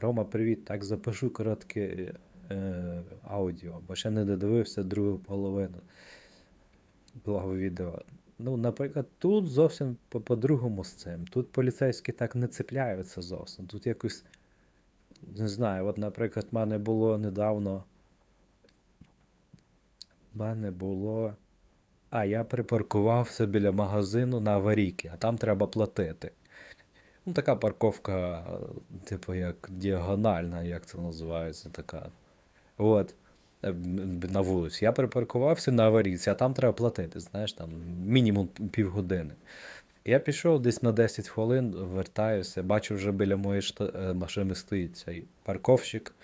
Рома, привіт. Так запишу коротке е, аудіо, бо ще не додивився другу половину того відео. Ну, наприклад, тут зовсім по- по-другому з цим. Тут поліцейські так не цепляються зовсім. Тут якось, не знаю, от, наприклад, в мене було недавно. В мене було. А, я припаркувався біля магазину на аварійки, а там треба платити. Ну, така парковка, е, типу, як діагональна, як це називається, така. От. е, На вулиці. Я припаркувався на аварійці, а там треба платити, знаєш, там мінімум півгодини. Я пішов десь на 10 хвилин, вертаюся, бачу, вже біля моєї шта- е, машини стоїть цей парковщик,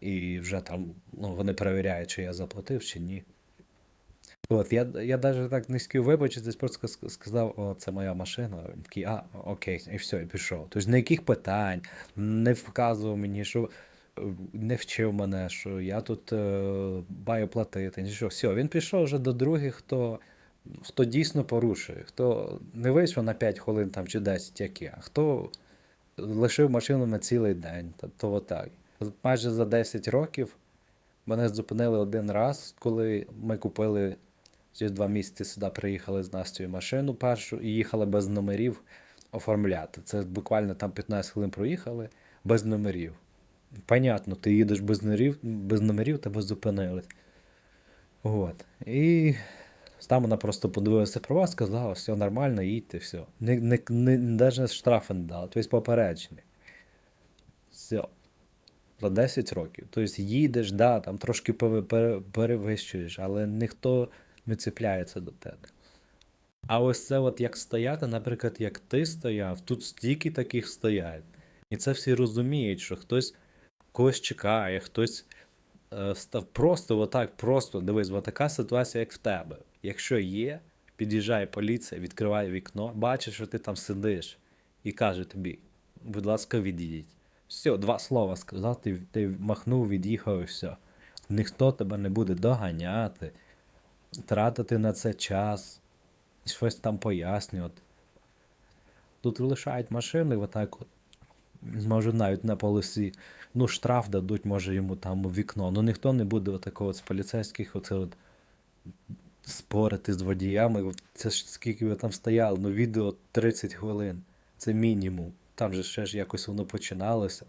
і вже там ну, вони перевіряють, чи я заплатив, чи ні. От, я, я навіть так не хотів вибачитись, просто сказав, о, це моя машина. Такий, а, окей, і все, і пішов. Тобто ніяких питань, не вказував мені, що е, не вчив мене, що я тут е, маю платити. Нічого. Все, він пішов вже до других, хто, хто дійсно порушує, хто не вийшов на 5 хвилин там, чи 10, як я, хто лишив машину на цілий день. Тобто отак. Майже за 10 років мене зупинили один раз, коли ми купили через два місяці сюди приїхали з Настю машину першу і їхали без номерів оформляти. Це буквально там 15 хвилин проїхали без номерів. Понятно, ти їдеш без номерів, без номерів тебе зупинили. От. І там вона просто подивилася про вас, сказала, все нормально, їдьте, все. Не, не, навіть штрафи не дала, тобто попередження. Все. За 10 років. Тобто їдеш, да, там трошки пере- пере- перевищуєш, але ніхто не цепляється до тебе. А ось це от як стояти, наприклад, як ти стояв, тут стільки таких стоять. І це всі розуміють, що хтось когось чекає, хтось е, став просто отак, просто дивись, така ситуація, як в тебе. Якщо є, під'їжджає поліція, відкриває вікно, бачить, що ти там сидиш, і каже тобі, будь ласка, відійдіть. Все, два слова сказав, ти махнув, від'їхав і все. Ніхто тебе не буде доганяти, тратити на це час, щось там пояснювати. Тут лишають машини, отак от. Може навіть на полосі. Ну, штраф дадуть, може йому там у вікно. Ну ніхто не буде отакого от з поліцейських оце от спорити з водіями. Це ж скільки ви там стояли, ну відео 30 хвилин. Це мінімум. Там же ще ж якось воно починалося.